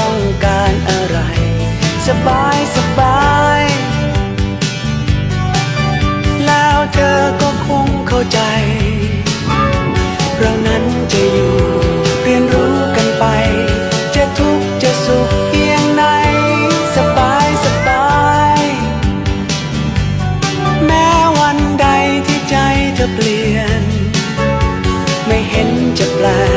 ้ บายสบาย แล้วเธอก็คงเข้าใจ เรานั้นจะอยู่เรียนรู้กันไป จะทุกข์จะสุขเพียงไหนสบายสบาย แม้วันใดที่ใจเธอเปลี่ยน ไม่เห็นจะแปลก